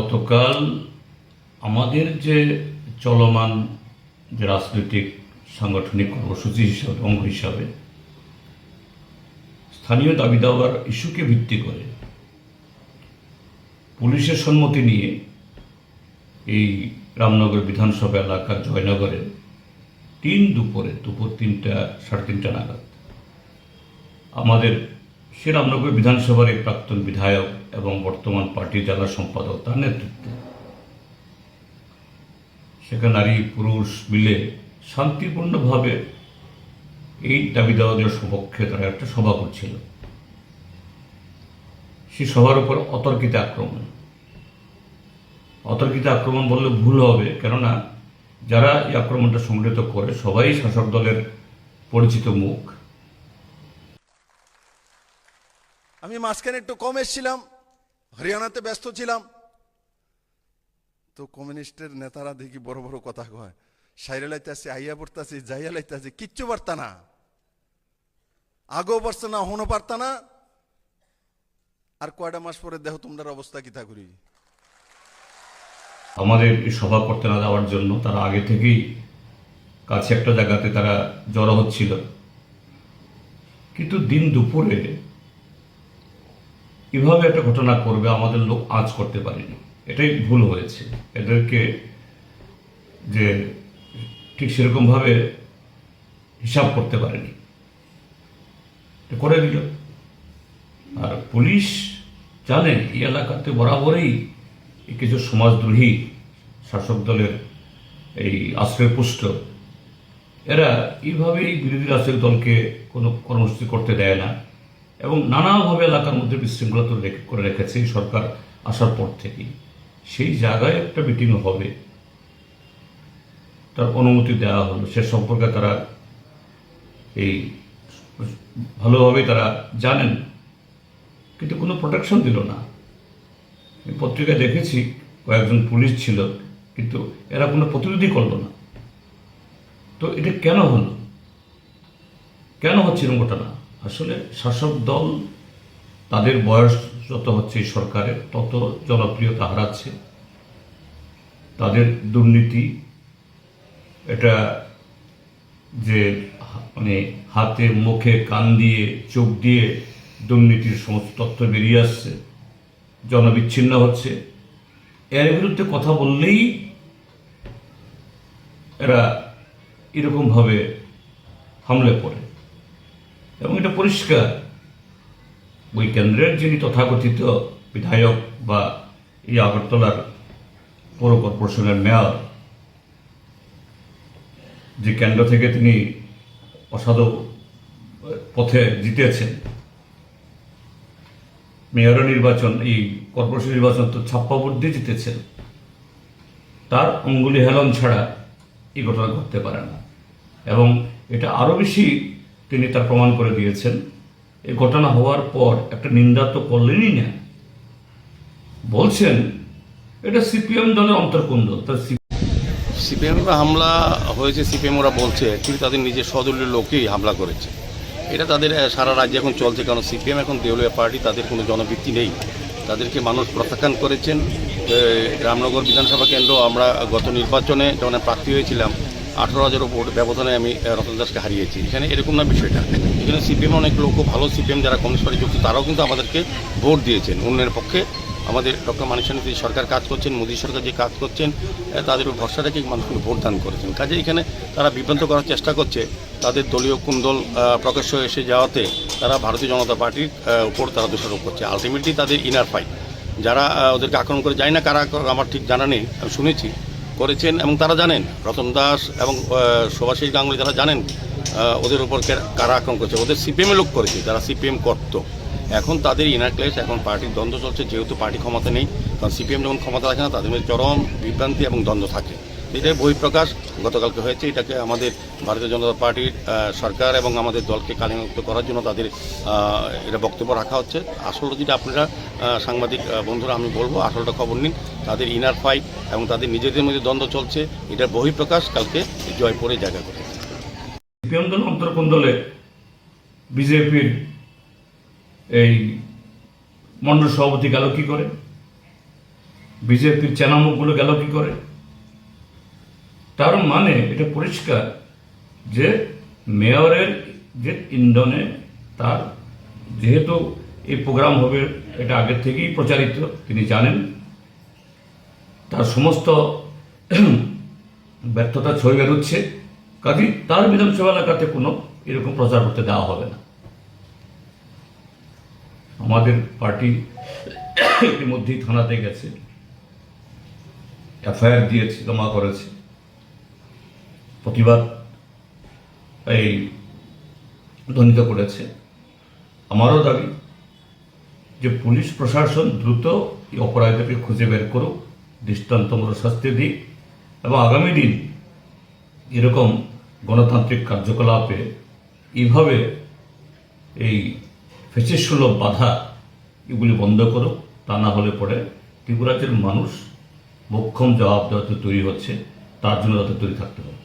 গতকাল আমাদের যে চলমান যে রাজনৈতিক সাংগঠনিক কর্মসূচি হিসাবে, অঙ্গ হিসাবে, স্থানীয় দাবি দাওয়ার ইস্যুকে ভিত্তি করে পুলিশের সম্মতি নিয়ে এই রামনগর বিধানসভা এলাকার জয়নগরে তিন দুপুরে, দুপুর তিনটা, সাড়ে তিনটা নাগাদ, আমাদের সে রামনগর বিধানসভার এই প্রাক্তন বিধায়ক এবং বর্তমান পার্টির জেলা সম্পাদক তার নেতৃত্বে। সেখানে নারী, পুরুষ মিলে শান্তিপূর্ণভাবে এই দাবি দাওয়াদের সপক্ষে তারা একটা সভা করছিল। সে সভার উপর অতর্কিত আক্রমণ। অতর্কিত আক্রমণ বললে ভুল হবে, কেননা যারা এই আক্রমণটা সংগঠিত করে সবাই শাসক দলের পরিচিত মুখ। আমি মাঝখানে একটু কম এসছিলাম, হরিয়ানাতে ব্যস্ত ছিলাম। তো কমিউনিস্টের নেতারা দেখি বড় বড় কথা কয়, সাইরে লাইতাছে, আইয়া পড়তাছে, যাইয়া লাইতাছে, কিচ্ছু পারতা না। আগেও পারছে না হনো পারতা না। আর কয়টা মাস পরে দেখো তোমরা অবস্থা কি করি? আমাদের সভা করতে না যাওয়ার জন্য তারা আগে থেকেই কাছে একটা জায়গাতে তারা জড়ো হচ্ছিল। কিন্তু দিন দুপুরে এভাবে একটা ঘটনা করবে আমাদের লোক আজ করতে পারেনি? এটাই ভুল হয়েছে। এদেরকে যে ঠিক সেরকমভাবে হিসাব করতে পারেনি। করে দিল। আর পুলিশ জানে এই এলাকাতে বরাবরই কিছু সমাজদ্রোহী শাসক দলের এই আশ্রয়পুষ্ট। এরা এইভাবেই বিরোধী রাজনৈতিক দলকে কোনো কর্মসূচি করতে দেয় না। এবং নানাভাবে এলাকার মধ্যে বিশৃঙ্খলা তো করে রেখেছে সরকার আসার পর থেকেই। সেই জায়গায় একটা মিটিং হবে। তার অনুমতি দেওয়া হলো। সে সম্পর্কে তারা এই ভালোভাবে তারা জানেন। কিন্তু কোনো প্রোটেকশন দিল না। পত্রিকায় দেখেছি, কয়েকজন পুলিশ ছিল, কিন্তু এরা কোনো প্রতিরোধী করল না। তো এটা কেন হলো? কেন হচ্ছে এরকম ঘটনা? আসলে শাসক দল তাদের বয়স যত হচ্ছে সরকারের, তত জনপ্রিয়তা হারাচ্ছে। তাদের দুর্নীতি, এটা যে মানে হাতে মুখে কান দিয়ে, চোখ দিয়ে দুর্নীতির সমস্ত তথ্য বেরিয়ে আসছে, জনবিচ্ছিন্ন হচ্ছে। এর বিরুদ্ধে কথা বললেই এরা এরকমভাবে হামলে পড়ে। এবং এটা পরিষ্কার। ওই কেন্দ্রের যিনি তথাকথিত বিধায়ক বা এই আগরতলার পৌর কর্পোরেশনের মেয়র, যে কেন্দ্র থেকে তিনি অসাধু পথে জিতেছেন মেয়র নির্বাচন, এই কর্পোরেশন নির্বাচন তো ছাপ্পা দিয়ে জিতেছেন, তার অঙ্গুলি হেলন ছাড়া এই ঘটনা ঘটতে পারে না। এবং এটা আরও বেশি তিনি তার প্রমাণ করে দিয়েছেন। এই ঘটনা হওয়ার পর একটা নিন্দা তো করলেনই না। বলছেন, এটা সিপিএম দলের অন্তর্কুণ্ড। তার সিপিএম হামলা হয়েছে, সিপিএম ওরা বলছে, কিন্তু তাদের নিজের সদলীয় লোকেই হামলা করেছে। এটা তাদের সারা রাজ্যে এখন চলছে, কারণ সিপিএম এখন দেউলিয়া পার্টি, তাদের কোনো জনভিত্তি নেই। তাদেরকে মানুষ প্রত্যাখ্যান করেছেন। রামনগর বিধানসভা কেন্দ্র আমরা গত নির্বাচনে যখন প্রার্থী হয়েছিলাম আঠারো হাজার ভোট ব্যবধানে আমি রতন দাসকে হারিয়েছি। এখানে এরকম না বিষয়টা। এখানে সিপিএম অনেক লোক ভালো সিপিএম যারা কমিউনিস্ট পার্টি যুক্ত, তারাও কিন্তু আমাদেরকে ভোট দিয়েছেন। উন্নয়নের পক্ষে আমাদের ডক্টর মানুষের যে সরকার কাজ করছেন, মোদী সরকার যে কাজ করছেন তাদের ভরসা রেখে মানুষকে ভোট দান করেছেন। কাজে এখানে তারা বিভ্রান্ত করার চেষ্টা করছে। তাদের দলীয় কুন্দল প্রকাশ্য এসে যাওয়াতে তারা ভারতীয় জনতা পার্টির উপর তারা দোষারোপ করছে। আলটিমেটলি তাদের ইনার ফাইট যারা ওদেরকে আক্রমণ করে যায় না কারা, আমার ঠিক জানা নেই, আমি শুনেছি। করেছেন এবং তারা জানেন রতন দাস এবং আহ, গাঙ্গুলি তারা জানেন ওদের উপর কারা আক্রমণ করেছে। ওদের সিপিএমে লোক করেছে যারা সিপিএম করত। এখন তাদের ইনার ক্লেশ এখন পার্টির দ্বন্দ্ব চলছে যেহেতু পার্টি ক্ষমতা নেই কারণ সিপিএম যখন ক্ষমতা রাখে না তাদের চরম বিভ্রান্তি এবং দ্বন্দ্ব থাকে। এটাই বহিঃপ্রকাশ গতকালকে হয়েছে। এটাকে আমাদের ভারতীয় জনতা পার্টির সরকার এবং আমাদের দলকে কালিমুক্ত করার জন্য তাদের এটা বক্তব্য রাখা হচ্ছে। আসলে যদি আপনারা সাংবাদিক বন্ধুরা আমি বলব, আসলটা খবর নিন। তাদের ইনার ফাইট এবং তাদের নিজেদের মধ্যে দ্বন্দ্ব চলছে। এটার বহিঃপ্রকাশ কালকে জয়পুরে জায়গা করে। সিপিএম দল বিজেপির এই মণ্ডল সভাপতি গেল কি করে? বিজেপির চেনামুখগুলো গেল কি করে? তার মানে এটা পরিষ্কার যে মেয়রের যে ইন্ধনে তার যেহেতু এই প্রোগ্রাম হবে, এটা আগের থেকেই প্রচারিত, তিনি জানেন। তার সমস্ত ব্যর্থতা ছয় বেরোচ্ছে কাজে তার বিধানসভা এলাকাতে কোনো এরকম প্রচার করতে দেওয়া হবে না। আমাদের পার্টি ইতিমধ্যেই থানাতে গেছে, এফআইআর দিয়েছে, জমা করেছে। প্রতিবাদ এই ধ্বনিত করেছে। আমারও দাবি যে পুলিশ প্রশাসন দ্রুত এই অপরাধীদেরকে খুঁজে বের করুক, দৃষ্টান্তমূলক শাস্তি দিক এবং আগামী দিন এরকম গণতান্ত্রিক কার্যকলাপে এইভাবে এই ফেসিস সুলভ বাধা এগুলি বন্ধ করুক, তা না হলে পরে ত্রিপুরাজ্যের মানুষ মোক্ষম জবাব দেওয়াতে তৈরি হচ্ছে, তার জন্য তাদের তৈরি থাকতে হবে।